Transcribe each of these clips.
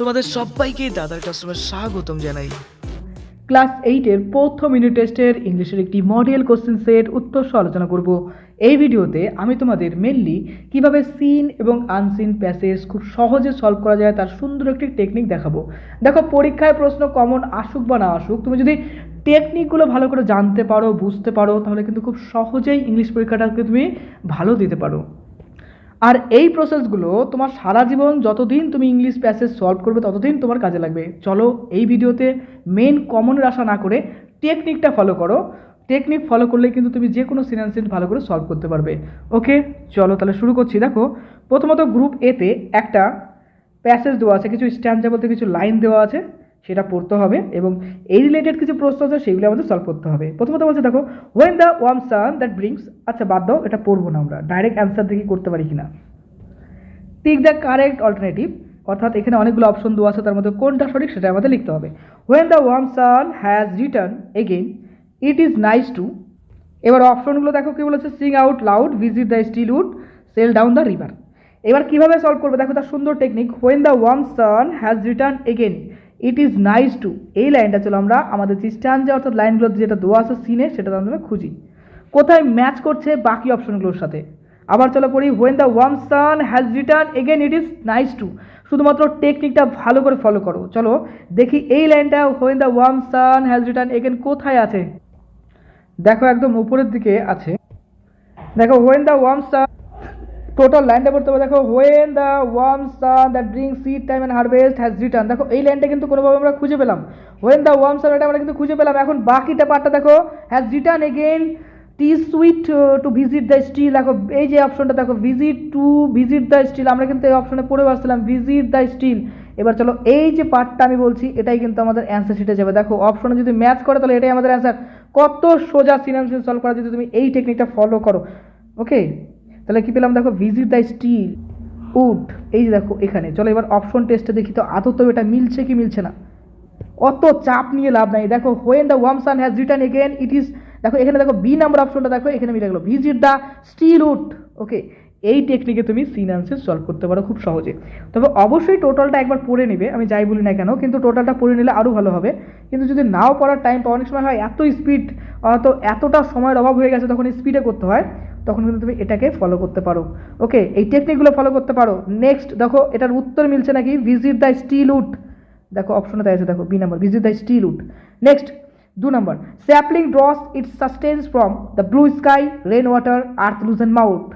তোমাদের সবাইকে দাদার কাস্টমার স্বাগতম জানাই। ক্লাস এইটের প্রথম ইউনিট টেস্টের ইংলিশের একটি মডেল কোশ্চেন সেট উত্তর সহ আলোচনা করব। এই ভিডিওতে আমি তোমাদের মেনলি কীভাবে সিন এবং আনসিন প্যাসেজ খুব সহজে সলভ করা যায় তার সুন্দর একটি টেকনিক দেখাবো। দেখো, পরীক্ষায় প্রশ্ন কমন আসুক বা না আসুক, তুমি যদি টেকনিকগুলো ভালো করে জানতে পারো, বুঝতে পারো, তাহলে কিন্তু খুব সহজেই ইংলিশ পরীক্ষাটাকে তুমি ভালো দিতে পারো। আর এই প্রসেসগুলো তোমার সারা জীবন যতদিন তুমি ইংলিশ প্যাসেজ সলভ করবে, ততদিন তোমার কাজে লাগবে। চলো এই ভিডিওতে মেন কমনের আশা না করে টেকনিকটা ফলো করো। টেকনিক ফলো করলে কিন্তু তুমি যে কোনো সিনান্সিন ভালো করে সলভ করতে পারবে। ওকে চলো তাহলে শুরু করছি। দেখো, প্রথমত গ্রুপ এতে একটা প্যাসেজ দেওয়া আছে, কিছু স্ট্যান্ডা বলতে কিছু লাইন দেওয়া আছে। সেটা পড়তে হবে এবং এই রিলেটেড কিছু প্রশ্ন আছে, সেগুলো আমাদের সলভ করতে হবে। প্রথমত বলছে, দেখো when the warm sun that brings আচ্ছা বাদ দাও, এটা পড়ব না আমরা। ডাইরেক্ট অ্যান্সার দেখি করতে পারি কিনা। টিক দ্য কারেক্ট অল্টারনেটিভ অর্থাৎ এখানে অনেকগুলো অপশন দেওয়া আছে, তার মধ্যে কোনটা সঠিক সেটা আমাদের লিখতে হবে। When the warm sun has return again it is nice to এবার অপশনগুলো দেখো কি বলেছে sing out loud visit the still wood sail down the river এবার কীভাবে সলভ করবে? দেখো, তার সুন্দর technique when the warm sun has return again it is nice to এই লাইনটা চলো আমরা, আমাদের যে অর্থাৎ লাইনগুলো যেটা দেওয়া আছে সিনে সেটা আমরা খুঁজি। কোথায় ম্যাচ করছে বাকি অপশনগুলোর সাথে? আবার চলো পড়ি when the warm sun has return again it is nice to শুধুমাত্র টেকনিকটা ভালো করে ফলো করো। চলো দেখি এই লাইনটা when the warm sun has return again কোথায় আছে? দেখো একদম উপরের দিকে আছে। দেখো when the warm sun total লাইনটা পড়তে হবে, দেখো when the warm sun that bring seed time and harvest has return দেখো, এই লাইনটা কিন্তু কোনোভাবে আমরা খুঁজে পেলাম। হোয়েন দ্য ওয়ার্ম সান এটা আমরা কিন্তু খুঁজে পেলাম। এখন বাকিটা পার্টটা দেখো has return again it sweet to visit the still দেখো, এই যে অপশনটা দেখো visit to visit the still আমরা কিন্তু এই অপশনে পড়ে আসছিলাম ভিজিট দ্য স্টিল এবার চলো, এই যে পার্টটা আমি বলছি, এটাই কিন্তু আমাদের অ্যান্সার শিটে যাবে। দেখো অপশনে যদি ম্যাচ করে, তাহলে এটাই আমাদের অ্যান্সার কত সোজা সিনামসিন সলভ করা যদি তুমি এই টেকনিকটা ফলো করো। ওকে তাহলে কি পেলাম? দেখো ভিজিট দ্য স্টিল উড এই যে দেখো, এখানে। চলো এবার অপশন টেস্টে দেখি তো, আদৌ তো এটা মিলছে কি মিলছে না। অত চাপ নিয়ে লাভ নাই। দেখো when the warm sun has return again it is দেখো, এখানে দেখো বি নাম্বার অপশনটা দেখো, এখানে মিলে গেলো। Visit the still wood okay এই টেকনিকে তুমি সিন আনসার সলভ করতে পারো খুব সহজে। তবে অবশ্যই টোটালটা একবার পড়ে নেবে, আমি যাই বলি না কেন, কিন্তু টোটালটা পড়ে নিলে আরও ভালো হবে। কিন্তু যদি নাও পড়ার টাইম পাওয়া অনেক সময় হয় এত স্পিড তো এতটা সময়ের অভাব হয়ে গেছে, তখন স্পিডে করতে হয়। তখন কিন্তু তুমি এটাকে ফলো করতে পারো। ওকে এই টেকনিকগুলো ফলো করতে পারো। নেক্সট দেখো, এটার উত্তর মিলছে নাকি? ভিজিট দ্য স্টিল উড দেখো অপশনে দেওয়া আছে, দেখো B number visit the still wood next দু নম্বর sapling draws it sustenance from the blue sky rain water earth loosen mouth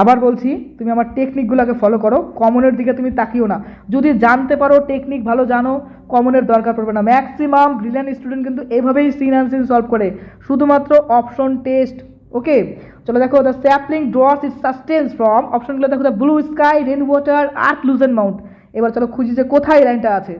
আবার বলছি, তুমি আমার টেকনিকগুলোকে ফলো করো কমনের দিকে তুমি তাকিও না। যদি জানতে পারো টেকনিক ভালো জানো কমনের দরকার পড়বে না। ম্যাক্সিমাম ব্রিলিয়ান্ট স্টুডেন্ট কিন্তু এভাবেই সিন অ্যান্ড সিন সলভ করে। শুধুমাত্র অপশন টেস্ট ওকে চলো দেখো the sapling draws its sustenance from অপশনগুলো দেখো the blue sky rain water earth loosen mount এবার চলো খুঁজি যে কোথায় লাইনটা আছে।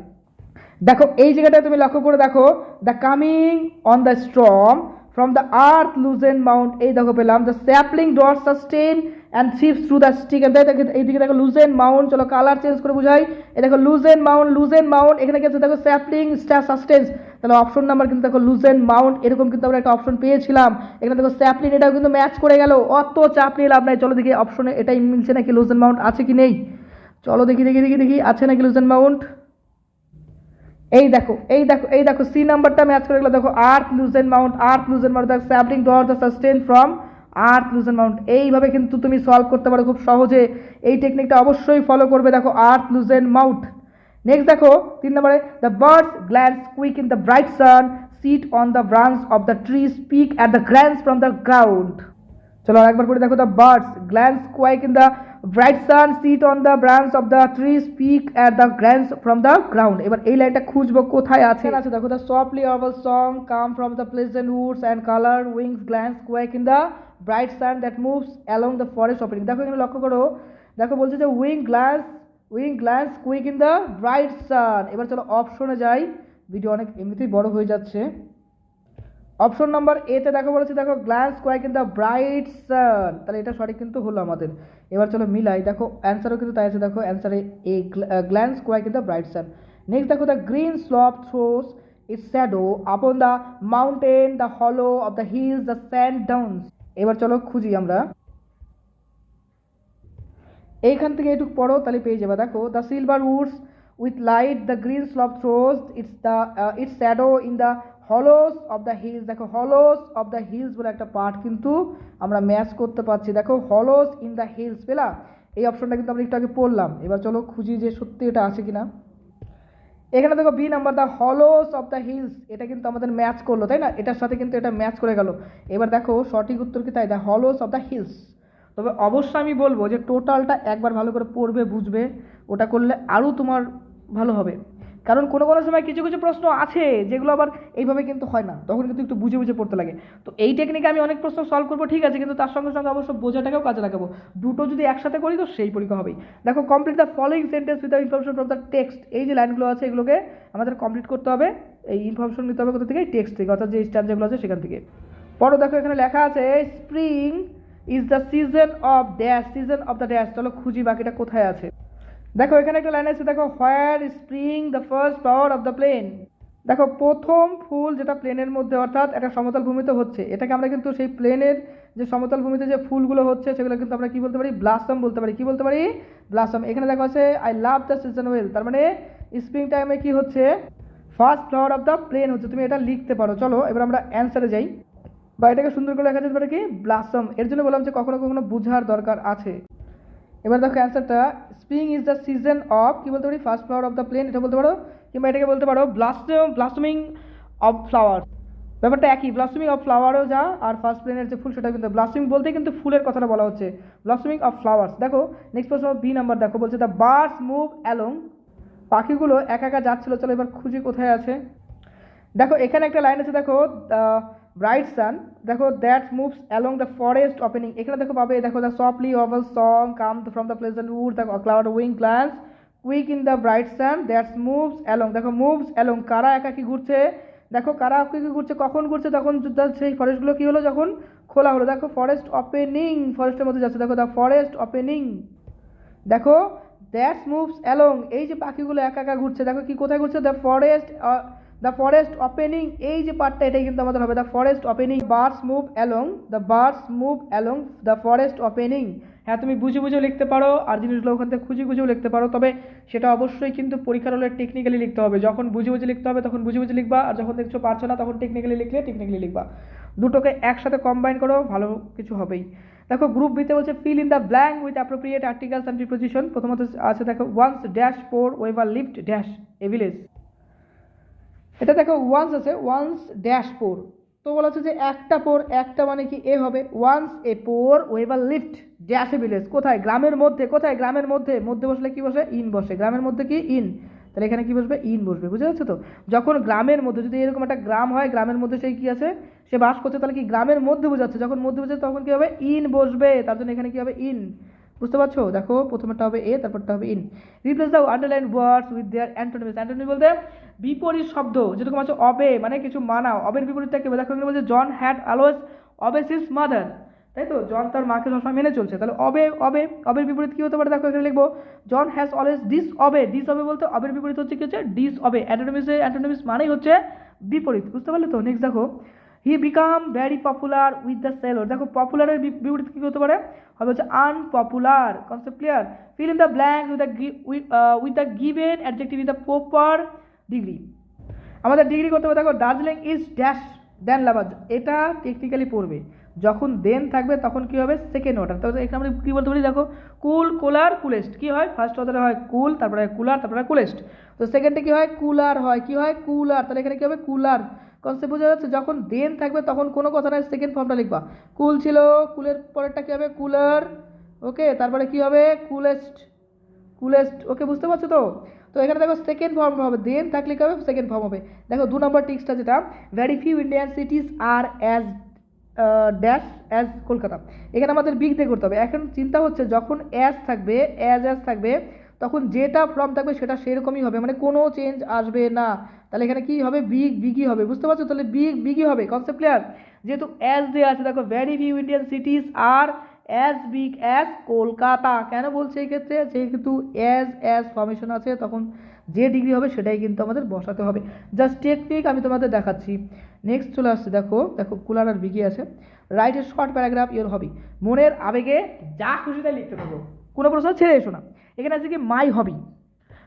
দেখো, এই জায়গাটা তুমি লক্ষ্য করে দেখো the coming on the storm from the earth loosen mount এই দেখো পেলাম the sapling draws sustain and sips through the stick দেখ এইদিকে দেখো লুজেন মাউন্ট চলো কালার চেঞ্জ করে বুঝাই। এই দেখো লুজেন মাউন্ট লুজেন মাউন্ট এখানে কি আছে দেখো স্যাপলিং স্টার সাস্টেন্স তাহলে অপশন নাম্বার কিন্তু দেখো লুজেন মাউন্ট এরকম কিন্তু আমরা একটা অপশন পেয়েছিলাম। এখানে দেখো স্যাপলিং এটাও কিন্তু ম্যাচ করে গেল। অত চাপ নিয়ে লাভ নাই। চলো দেখি অপশনে এটাই মিলছে নাকি লুজেন মাউন্ট আছে কি নেই। চলো দেখি দেখি দেখি দেখি, আছে নাকি লুজেন মাউন্ট এই দেখো এই দেখো এই দেখো সি নাম্বারটা ম্যাচ করে গেলো। দেখো earth loosen mount earth loosen mount দেখো sapling dot the sustain from earth loosen mount, এইভাবে কিন্তু তুমি সলভ করতে পারো খুব সহজে। এই টেকনিকটা অবশ্যই ফলো করবে, দেখো আর্থ লুজেন মাউন্ট। নেক্সট দেখো, তিন নম্বরে the birds glance quick in the bright sun sit on the branch of the tree speak at the grains from the ground চলো একবার পরে দেখো the birds glance quick in the bright sun sit on the branch of the tree speak at the grains from the ground এবার এই লাইনটা খুঁজবো, কোথায় আছে? আছে, দেখো the softly of song come from the pleasant woods and colour wings glance quick in the bright sun that moves along the forest opening দেখো, এখানে লক্ষ্য করো, দেখো, বলছে যে wing glance wing glance quick in the bright sun এবার চলো অপশনে যাই ভিডিও অনেক এমনিতেই বড় হয়ে যাচ্ছে। অপশন নাম্বার এতে দেখো বলেছে দেখো glance quick in the bright sun তাহলে এটা সঠিক কিন্তু হলো আমাদের। এবার চলো মিলাই দেখো অ্যান্সারও কিন্তু তাই আছে দেখো অ্যান্সারে a glance quick in the bright sun next দেখো the green slope throws its shadow upon the mountain the hollow of the hills the sand downs এবার চলো খুঁজি আমরা। এইখান থেকে এটুকু পড়ো তাহলে পেয়ে যাবে। দেখো the silver woods with light the green slope throws its the uh, its in in the hollows the hills দেখো hollows of দ্য হিলস বলে একটা পার্ট কিন্তু আমরা ম্যাচ করতে পারছি। দেখো hollows ইন দ্য হিলস পেলা এই অপশনটা কিন্তু আমরা একটু আগে পড়লাম। এবার চলো খুঁজি যে সত্যি এটা আছে কিনা। এখানে দেখো B number the hollows of the hills এটা কিন্তু আমাদের ম্যাচ করল, তাই না? এটার সাথে কিন্তু এটা ম্যাচ করে গেল। এবার দেখো সঠিক উত্তর কি তাই? The hollows of the hills তবে অবশ্যই আমি বলব যে টোটালটা একবার ভালো করে পড়বে, বুঝবে। ওটা করলে আরও তোমার ভালো হবে। কারণ কোনো কোনো সময় কিছু কিছু প্রশ্ন আছে, যেগুলো আবার এইভাবে কিন্তু হয় না। তখন কিন্তু একটু বুঝে বুঝে পড়তে লাগে। তো এই টেকনিকে আমি অনেক প্রশ্ন সলভ করব, ঠিক আছে, কিন্তু তার সঙ্গে সঙ্গে অবশ্য বোঝাটাকেও কাজে লাগাবো। দুটো যদি একসাথে করি তো সেই পরীক্ষা হবেই। দেখো complete the following sentence with the information from the text এই যে লাইনগুলো আছে, এগুলোকে আমাদের কমপ্লিট করতে হবে। এই ইনফরমেশন নিতে হবে কোথা থেকে? টেক্সট থেকে, অর্থাৎ যে স্ট্যান্ডগুলো আছে সেখান থেকে। পরও দেখো, এখানে লেখা আছে spring is the season of dash season of the dash চলো খুঁজি বাকিটা কোথায় আছে। দেখো, এখানে একটা লাইন আছে, দেখো where spring the first power of the plain দেখো, প্রথম ফুল যেটা প্লেনের মধ্যে, অর্থাৎ একটা সমতল ভূমিতে হচ্ছে, এটাকে আমরা কিন্তু সেই প্লেনের যে সমতল ভূমিতে যে ফুলগুলো হচ্ছে, সেগুলো কিন্তু আমরা কি বলতে পারি? ব্লাসম বলতে পারি। কি বলতে পারি? ব্লাসম এখানে দেখো আছে I love the season well তার মানে স্প্রিং টাইমে কি হচ্ছে? First flower of the plain হচ্ছে। তুমি এটা লিখতে পারো। চলো, এবার আমরা অ্যান্সারে যাই। বা এটাকে সুন্দর করে লেখা যেতে পারে কি? ব্লাসম এর জন্য বললাম যে কখনো কখনো বোঝার দরকার আছে। এবার দেখো অ্যান্সারটা spring is the season of কি বলতে পারি? First flower of the plain এটা বলতে পারো? কিংবা এটাকে বলতে পারো ব্লাসম ব্লাসমিং অফ ফ্লাওয়ার ব্যাপারটা একই ব্লাসমিং অফ ফ্লাওয়ারও যা, আর ফার্স্ট প্লেনের যে ফুল সেটা কিন্তু ব্লাসমিং বলতে কিন্তু ফুলের কথাটা বলা হচ্ছে। ব্লাসমিং অফ ফ্লাওয়ার্স দেখো নেক্সট প্রশ্ন বি নাম্বার দেখো, বলছে দ্য বার্ডস মুভ অ্যালং পাখিগুলো একা একা যাচ্ছিল, চলো এবার খুঁজি কোথায় আছে। দেখো, এখানে একটা লাইন আছে, দেখো ব্রাইট সান দেখো that moves along the forest opening এখানে দেখো পাবে, দেখো the softly oval song come from the pleasant wood the cloud wing glance quick in the bright sun that's moves along দেখো মুভস অ্যালং কারা একা কি ঘুরছে? দেখো কারা কি ঘুরছে, কখন ঘুরছে, তখন সেই ফরেস্টগুলো কী হলো যখন খোলা হলো, দেখো ফরেস্ট ওপেনিং ফরেস্টের মধ্যে যাচ্ছে, দেখো দ্য ফরেস্ট ওপেনিং দেখো দ্যাটস মুভস অ্যালং এই যে পাখিগুলো একা একা ঘুরছে, দেখো কি কোথায় ঘুরছে? The forest the forest opening এই যে পার্টটা এটাই কিন্তু আমাদের হবে। The forest opening birds move along the birds move along the forest opening হ্যাঁ তুমি বুঝে বুঝে লিখতে পারো, আর জিনিসগুলো ওখান থেকে খুঁজে খুঁজেও লিখতে পারো। তবে সেটা অবশ্যই কিন্তু পরীক্ষার হলে টেকনিক্যালি লিখতে হবে। যখন বুঝে বুঝে লিখতে হবে, তখন বুঝে বুঝে লিখবা, আর যখন দেখছ পারছ না, তখন টেকনিক্যালি লিখলে টেকনিক্যালি লিখবা। দুটোকে একসাথে কম্বাইন করো, ভালো কিছু হবেই। দেখো গ্রুপ বিতে বলছে fill in the blank with appropriate articles and preposition প্রথমত আছে, দেখো once dash for weaver lived dash a village এটা দেখো ওয়ান্স আছে ওয়ান্স ড্যাশ পোর তো বলা হচ্ছে যে একটা পোর একটা মানে কি এ হবে? Once a poor weaver lived dash a village কোথায়? গ্রামের মধ্যে। কোথায়? গ্রামের মধ্যে। মধ্যে বসলে কি বসে? ইন বসে। গ্রামের মধ্যে কি? ইন তাহলে এখানে কি বসবে? ইন বসবে। বুঝতে পারছ তো? যখন গ্রামের মধ্যে যদি এরকম একটা গ্রাম হয়, গ্রামের মধ্যে সেই কি আছে? সে বাস করছে, তাহলে কি গ্রামের মধ্যে বোঝাচ্ছে? যখন মধ্যে বোঝাচ্ছে, তখন কি হবে? ইন বসবে। তার জন্য এখানে কি হবে? ইন বুঝতে পারছ? দেখো, প্রথমেরটা হবে এ তারপরটা হবে in replace the underline words with their antonyms antonym বলতে বিপরীত শব্দ, যেরকম আছে অবে মানে কিছু মানাও। অবের বিপরীতটা কি দেখো বলছে John had always obeys his mother তাই তো? জন তার মাকে সবসময় মেনে চলছে। তাহলে অবে অবে, অবের বিপরীত কি হতে পারে? দেখো, এখানে লিখব John has always disobey disobey বলতে অবের বিপরীত হচ্ছে কি হচ্ছে? ডিস অবে অ্যান্টোনিমিসে অ্যান্টোনিমিস মানেই হচ্ছে বিপরীত। বুঝতে পারলে তো? নেক্সট দেখো he became very popular with the sailor দেখো পপুলারের বিপরীত কী হতে পারে? হবে হচ্ছে unpopular concept clear fill in the blank with the with the given adjective in the proper degree আমাদের ডিগ্রি করতে হবে, দেখো দার্জিলিং ইজ ড্যাশ দেন লাভাজ এটা টেকনিক্যালি পড়বে। যখন দেন থাকবে, তখন কি হবে? সেকেন্ড অর্ডার তাহলে এখানে আমরা কী বলতে পারি? দেখো কুল কুলার কুলেস্ট কী হয়? ফার্স্ট অর্ডারে হয় কুল তারপরে কুলার তারপরে কুলেস্ট তো সেকেন্ডে কী হয়? কুলার হয়। কী হয়? কুলার তাহলে এখানে কী হবে? কুলার কনসেপ্ট বোঝা যাচ্ছে, যখন দেন থাকবে তখন কোনো কথা নয় সেকেন্ড ফর্মটা লিখবা। কুল ছিল, কুলের পরেরটা কী হবে? কুলার ওকে তারপরে কী হবে? কুলেস্ট। কুলেস্ট ওকে বুঝতে পারছ তো? তো এখানে দেখো সেকেন্ড ফর্ম হবে দেন থাকলে কী হবে? সেকেন্ড ফর্ম হবে। দেখো দু নম্বর টিক্সটা যেটা very few Indian cities are as dash as Kolkata. এখানে আমাদের বিগ দিয়ে করতে হবে। এখন চিন্তা হচ্ছে যখন অ্যাজ থাকবে অ্যাজ অ্যাজ থাকবে তখন যেটা ফর্ম থাকবে সেটা সেরকমই হবে মানে কোনো চেঞ্জ আসবে না। তাহলে এখানে কি হবে? বিগ বিগই হবে, বুঝতে পারছ? তাহলে বিগ বিগই হবে কনসেপ্ট ক্লিয়ার যেহেতু অ্যাজ দিয়ে আছে, দেখো very few Indian cities are as big as Kolkata কেন বলছে এই ক্ষেত্রে? যেহেতু অ্যাজ অ্যাজ ফর্মেশন আছে, তখন যে ডিগ্রি হবে সেটাই কিন্তু আমাদের বসাতে হবে। জাস্ট টেকনিক আমি তোমাদের দেখাচ্ছি। নেক্সট চলে আসছে, দেখো দেখো, কুলার আর বিগি আছে। Write a short paragraph your hobby মনের আবেগে যা খুশি তাই লিখতে পারব কোনো প্রশ্ন ছেড়ে এসো না। এখানে আছে কি মাই হবি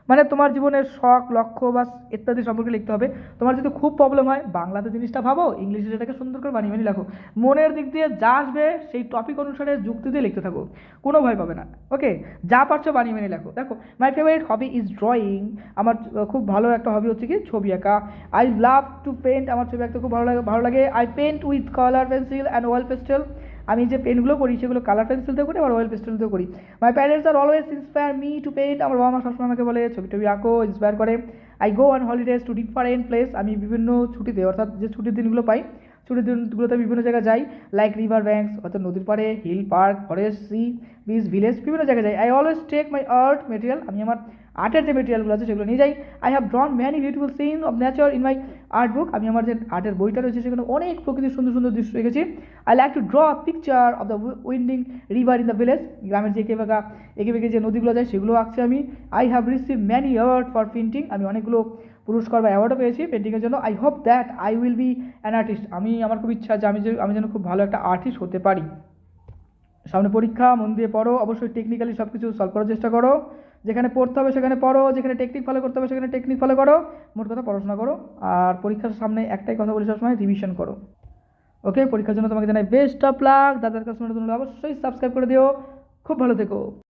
মানে তোমার জীবনের শখ, লক্ষ্য বা ইত্যাদি সম্পর্কে লিখতে হবে। তোমার যদি খুব প্রবলেম হয়, বাংলাতে জিনিসটা ভাবো, ইংলিশে সেটাকে সুন্দর করে বানিয়ে বানিয়ে লেখো। মনের দিক দিয়ে যা আসবে, সেই টপিক অনুসারে যুক্তি দিয়ে লিখতে থাকো। কোনো ভয় পাবে না ওকে যা পারছ বানিয়ে বানিয়ে লেখো। দেখো my favourite hobby is drawing আমার খুব ভালো একটা হবি হচ্ছে কি, ছবি আঁকা। আই লাভ টু পেন্ট আমার ছবি আঁকতে খুব ভালো লাগে ভালো লাগে। I paint with colour pencil and oil pastel আমি যে পেনগুলো করি, সেগুলো কালার পেন্সিল দিয়ে করি, আবার অয়েল পেস্টেল দিয়ে করি। My parents are always inspire me to paint আমার বাবা মা সবসময় আমাকে বলে, ছবি টবি আঁকো ইন্সপায়ার করে। I go on holidays to different place আমি বিভিন্ন ছুটিতে, অর্থাৎ যে ছুটির দিনগুলো পাই ছুটির দিনগুলোতে বিভিন্ন জায়গায় যাই লাইক রিভার ব্যাঙ্কস অর্থাৎ নদীর পাড়ে hill park forest sea beach village বিভিন্ন জায়গায় যাই। I always take my art material আমি আমার আর্টের যে মেটেরিয়ালগুলো আছে সেগুলো নিয়ে যাই। I have drawn many beautiful scene of nature in my art book আমি আমার যে আর্টের বইটা রয়েছে সেখানে অনেক প্রকৃতির সুন্দর সুন্দর দৃশ্য রেখেছি। I like to draw picture of the winding river in the village গ্রামের যে এঁকে বাঁকা এঁকে বেঁকে যে নদীগুলো যায় সেগুলো আঁকছি আমি। I have receive many award for painting আমি অনেকগুলো পুরস্কার বা অ্যাওয়ার্ডও পেয়েছি পেন্টিংয়ের জন্য। I hope that I will be an artist আমি, আমার খুব ইচ্ছা যে আমি যে, আমি যেন খুব ভালো একটা আর্টিস্ট হতে পারি। সামনে পরীক্ষা, মন দিয়ে পড়ো, অবশ্যই টেকনিক্যালি সব কিছু সলভ করার চেষ্টা করো। যেখানে পড়তে হবে সেখানে পড়ো, যেখানে টেকনিক ফলো করতে হবে সেখানে টেকনিক ফলো করো। মোট কথা পড়াশোনা করো। আর পরীক্ষার সামনে একটাই কথা বলি সবসময় রিভিশন করো। ওকে পরীক্ষার জন্য তোমাকে জানাই বেস্ট অফ লাক দাদার কাছে অবশ্যই সাবস্ক্রাইব করে দিও। খুব ভালো থেকো।